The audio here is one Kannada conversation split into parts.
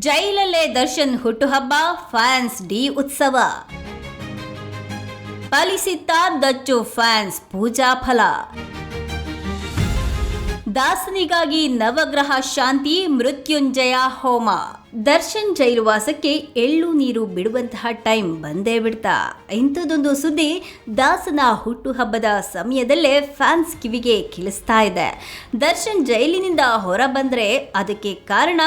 ಜೈಲಲ್ಲೇ ದರ್ಶನ್ ಹುಟ್ಟುಹಬ್ಬ, ಫ್ಯಾನ್ಸ್ ಡಿ ಉತ್ಸವ. ಫಲಿಸಿತ್ತ ದಚ್ಚು ಫ್ಯಾನ್ಸ್ ಪೂಜಾ ಫಲ. ದಾಸನಿಗಾಗಿ ನವಗ್ರಹ ಶಾಂತಿ, ಮೃತ್ಯುಂಜಯ ಹೋಮ. ದರ್ಶನ್ ಜೈಲುವಾಸಕ್ಕೆ ಎಳ್ಳು ನೀರು ಬಿಡುವಂತಹ ಟೈಮ್ ಬಂದೇ ಬಿಡ್ತಾ. ಇಂಥದ್ದೊಂದು ಸುದ್ದಿ ದಾಸನ ಹುಟ್ಟುಹಬ್ಬದ ಸಮಯದಲ್ಲೇ ಫ್ಯಾನ್ಸ್ ಕಿವಿಗೆ ಕಿಳಿಸ್ತಾ ಇದೆ. ದರ್ಶನ್ ಜೈಲಿನಿಂದ ಹೊರ ಬಂದ್ರೆ ಅದಕ್ಕೆ ಕಾರಣ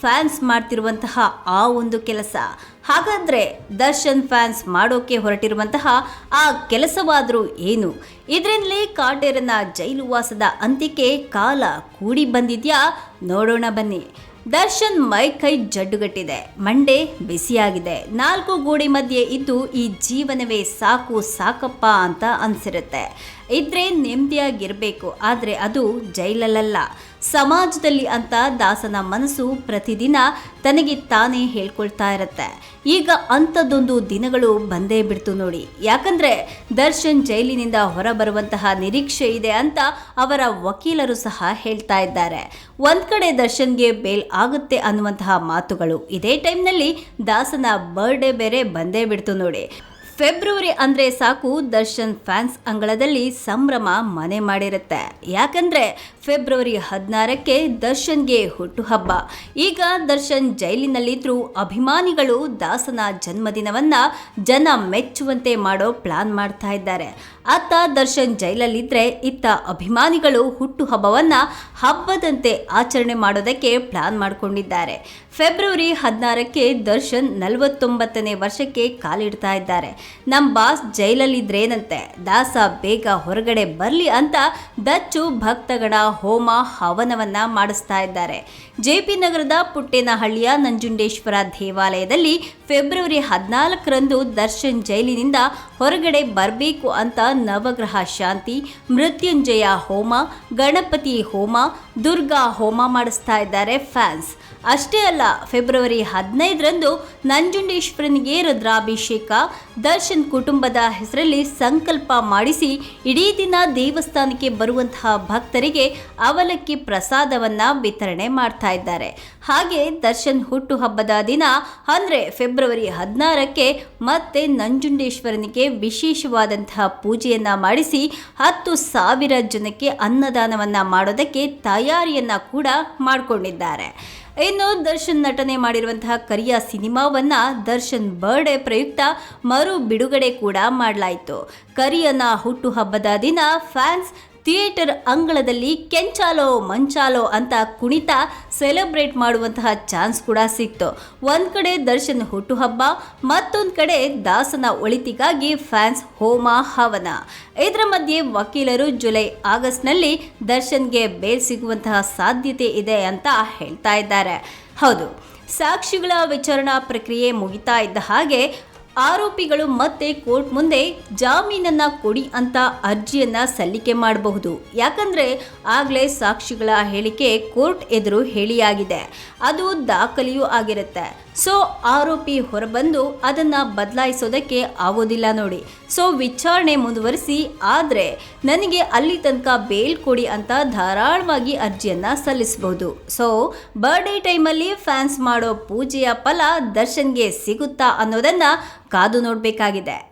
ಫ್ಯಾನ್ಸ್ ಮಾಡ್ತಿರುವಂತಹ ಆ ಒಂದು ಕೆಲಸ. ಹಾಗಾದ್ರೆ ದರ್ಶನ್ ಫ್ಯಾನ್ಸ್ ಮಾಡೋಕೆ ಹೊರಟಿರುವಂತಹ ಆ ಕೆಲಸವಾದರೂ ಏನು? ಇದರಿಂದಲೇ ಕಾಟೇರನ ಜೈಲುವಾಸದ ಅಂತ್ಯಕ್ಕೆ ಕಾಲ ಕೂಡಿ ಬಂದಿದ್ಯಾ? ನೋಡೋಣ ಬನ್ನಿ. ದರ್ಶನ್ ಮೈ ಕೈ ಜಡ್ಡುಗಟ್ಟಿದೆ. ಮಂಡೆ ಬಿಸಿಯಾಗಿದೆ. ನಾಲ್ಕು ಗೋಡೆ ಮಧ್ಯೆ ಇದ್ದು ಈ ಜೀವನವೇ ಸಾಕು ಸಾಕಪ್ಪ ಅಂತ ಅನ್ಸಿರುತ್ತೆ. ಇದ್ರೆ ನೆಮ್ಮದಿಯಾಗಿರಬೇಕು ಆದರೆ ಅದು ಜೈಲಲ್ಲ ಸಮಾಜದಲ್ಲಿ ಅಂತ ದಾಸನ ಮನಸ್ಸು ಪ್ರತಿದಿನ ತನಗೆ ತಾನೇ ಹೇಳ್ಕೊಳ್ತಾ ಇರುತ್ತೆ. ಈಗ ಅಂಥದ್ದೊಂದು ದಿನಗಳು ಬಂದೇ ಬಿಡ್ತು ನೋಡಿ. ಯಾಕಂದ್ರೆ ದರ್ಶನ್ ಜೈಲಿನಿಂದ ಹೊರಬರುವಂತಹ ನಿರೀಕ್ಷೆ ಇದೆ ಅಂತ ಅವರ ವಕೀಲರು ಸಹ ಹೇಳ್ತಾ ಇದ್ದಾರೆ. ಒಂದ್ ಕಡೆ ದರ್ಶನ್ಗೆ ಬೇಲ್ ಆಗುತ್ತೆ ಅನ್ನುವಂತಹ ಮಾತುಗಳು. ಇದೇ ಟೈಮ್ನಲ್ಲಿ ದಾಸನ ಬರ್ಡೇ ಬೇರೆ ಬಂದೇ ಬಿಡ್ತು ನೋಡಿ. ಫೆಬ್ರವರಿ ಅಂದ್ರೆ ಸಾಕು ದರ್ಶನ್ ಫ್ಯಾನ್ಸ್ ಅಂಗಳದಲ್ಲಿ ಸಂಭ್ರಮ ಮನೆ ಮಾಡಿರುತ್ತೆ. ಯಾಕಂದ್ರೆ ಫೆಬ್ರವರಿ ಹದಿನಾರಕ್ಕೆ ದರ್ಶನ್ಗೆ ಹುಟ್ಟುಹಬ್ಬ. ಈಗ ದರ್ಶನ್ ಜೈಲಿನಲ್ಲಿದ್ದರೂ ಅಭಿಮಾನಿಗಳು ದಾಸನ ಜನ್ಮದಿನವನ್ನ ಜನ ಮೆಚ್ಚುವಂತೆ ಮಾಡೋ ಪ್ಲಾನ್ ಮಾಡ್ತಾ ಇದ್ದಾರೆ. ಅತ್ತ ದರ್ಶನ್ ಜೈಲಲ್ಲಿದ್ರೆ ಇತ್ತ ಅಭಿಮಾನಿಗಳು ಹುಟ್ಟುಹಬ್ಬವನ್ನ ಹಬ್ಬದಂತೆ ಆಚರಣೆ ಮಾಡೋದಕ್ಕೆ ಪ್ಲಾನ್ ಮಾಡಿಕೊಂಡಿದ್ದಾರೆ. ಫೆಬ್ರವರಿ ಹದಿನಾರಕ್ಕೆ ದರ್ಶನ್ ನಲವತ್ತೊಂಬತ್ತನೇ ವರ್ಷಕ್ಕೆ ಕಾಲಿಡ್ತಾ ಇದ್ದಾರೆ. ನಮ್ಮ ಬಾಸ್ ಜೈಲಲ್ಲಿದ್ರೇನಂತೆ? ದಾಸ ಬೇಗ ಹೊರಗಡೆ ಬರಲಿ ಅಂತ ದಚ್ಚು ಭಕ್ತಗಣ ಹೋಮ ಹವನವನ್ನ ಮಾಡಿಸ್ತಾ ಇದ್ದಾರೆ. ಜೆ ಪಿ ನಗರದ ಪುಟ್ಟೇನಹಳ್ಳಿಯ ನಂಜುಂಡೇಶ್ವರ ದೇವಾಲಯದಲ್ಲಿ ಫೆಬ್ರವರಿ ಹದಿನಾಲ್ಕರಂದು ದರ್ಶನ್ ಜೈಲಿನಿಂದ ಹೊರಗಡೆ ಬರಬೇಕು ಅಂತ ನವಗ್ರಹ ಶಾಂತಿ, ಮೃತ್ಯುಂಜಯ ಹೋಮ, ಗಣಪತಿ ಹೋಮ ದುರ್ಗಾ ಹೋಮ ಮಾಡಿಸ್ತಾ ಇದ್ದಾರೆ ಫ್ಯಾನ್ಸ್ ಅಷ್ಟೇ ಅಲ್ಲ ಫೆಬ್ರವರಿ ಹದಿನೈದರಂದು ನಂಜುಂಡೇಶ್ವರನಿಗೆ ರುದ್ರಾಭಿಷೇಕ. ದರ್ಶನ್ ಕುಟುಂಬದ ಹೆಸರಲ್ಲಿ ಸಂಕಲ್ಪ ಮಾಡಿಸಿ ಇಡೀ ದಿನ ದೇವಸ್ಥಾನಕ್ಕೆ ಬರುವಂತಹ ಭಕ್ತರಿಗೆ ಅವಲಕ್ಕಿ ಪ್ರಸಾದವನ್ನು ವಿತರಣೆ ಮಾಡ್ತಾ ಇದ್ದಾರೆ. ಹಾಗೆ ದರ್ಶನ್ ಹುಟ್ಟುಹಬ್ಬದ ದಿನ, ಅಂದರೆ ಫೆಬ್ರವರಿ ಹದಿನಾರಕ್ಕೆ ಮತ್ತೆ ನಂಜುಂಡೇಶ್ವರನಿಗೆ ವಿಶೇಷವಾದಂತಹ ಪೂಜೆಯನ್ನು ಮಾಡಿಸಿ ಹತ್ತು ಸಾವಿರ ಜನಕ್ಕೆ ಅನ್ನದಾನವನ್ನು ಮಾಡೋದಕ್ಕೆ ತಯಾರಿಯನ್ನ ಕೂಡ ಮಾಡಿಕೊಂಡಿದ್ದಾರೆ. ಇನ್ನು ದರ್ಶನ್ ನಟನೆ ಮಾಡಿರುವಂತಹ ಕರಿಯ ಸಿನಿಮಾವನ್ನ ದರ್ಶನ್ ಬರ್ಡೇ ಪ್ರಯುಕ್ತ ಮರು ಬಿಡುಗಡೆ ಕೂಡ ಮಾಡಲಾಯಿತು. ಕರಿಯನ ಹುಟ್ಟುಹಬ್ಬದ ದಿನ ಫ್ಯಾನ್ಸ್ ಥಿಯೇಟರ್ ಅಂಗಳದಲ್ಲಿ ಕೆಂಚಾಲೋ ಮಂಚಾಲೋ ಅಂತ ಕುಣಿತ ಸೆಲೆಬ್ರೇಟ್ ಮಾಡುವಂತಹ ಚಾನ್ಸ್ ಕೂಡ ಸಿಕ್ತು. ಒಂದು ಕಡೆ ದರ್ಶನ್ ಹುಟ್ಟುಹಬ್ಬ, ಮತ್ತೊಂದು ಕಡೆ ದಾಸನ ಒಳಿತಿಗಾಗಿ ಫ್ಯಾನ್ಸ್ ಹೋಮ ಹವನ. ಇದರ ಮಧ್ಯೆ ವಕೀಲರು ಜುಲೈ ಆಗಸ್ಟ್ನಲ್ಲಿ ದರ್ಶನ್ಗೆ ಬೇಲ್ ಸಿಗುವಂತಹ ಸಾಧ್ಯತೆ ಇದೆ ಅಂತ ಹೇಳ್ತಾ ಇದ್ದಾರೆ. ಹೌದು, ಸಾಕ್ಷಿಗಳ ವಿಚಾರಣಾ ಪ್ರಕ್ರಿಯೆ ಮುಗಿತಾ ಇದ್ದ ಹಾಗೆ ಆರೋಪಿಗಳು ಮತ್ತೆ ಕೋರ್ಟ್ ಮುಂದೆ ಜಾಮೀನನ್ನ ಕೊಡಿ ಅಂತ ಅರ್ಜಿಯನ್ನ ಸಲ್ಲಿಕೆ ಮಾಡಬಹುದು. ಯಾಕಂದ್ರೆ ಆಗ್ಲೇ ಸಾಕ್ಷಿಗಳ ಹೇಳಿಕೆ ಕೋರ್ಟ್ ಎದುರು ಹೇಳಿಯಾಗಿದೆ. ಅದು ದಾಖಲೆಯೂ ಆಗಿರುತ್ತೆ. ಸೊ ಆರೋಪಿ ಹೊರಬಂದು ಅದನ್ನ ಬದಲಾಯಿಸೋದಕ್ಕೆ ಆಗೋದಿಲ್ಲ ನೋಡಿ. ಸೊ ವಿಚಾರಣೆ ಮುಂದುವರಿಸಿ, ಆದರೆ ನನಗೆ ಅಲ್ಲಿ ತನಕ ಬೇಲ್ ಕೊಡಿ ಅಂತ ಧಾರಾಳವಾಗಿ ಅರ್ಜಿಯನ್ನ ಸಲ್ಲಿಸಬಹುದು ಸೊ ಬರ್ಡೇ ಟೈಮಲ್ಲಿ ಫ್ಯಾನ್ಸ್ ಮಾಡೋ ಪೂಜೆಯ ಫಲ ದರ್ಶನ್ಗೆ ಸಿಗುತ್ತಾ ಅನ್ನೋದನ್ನ ಕಾದು ನೋಡಬೇಕಾಗಿದೆ.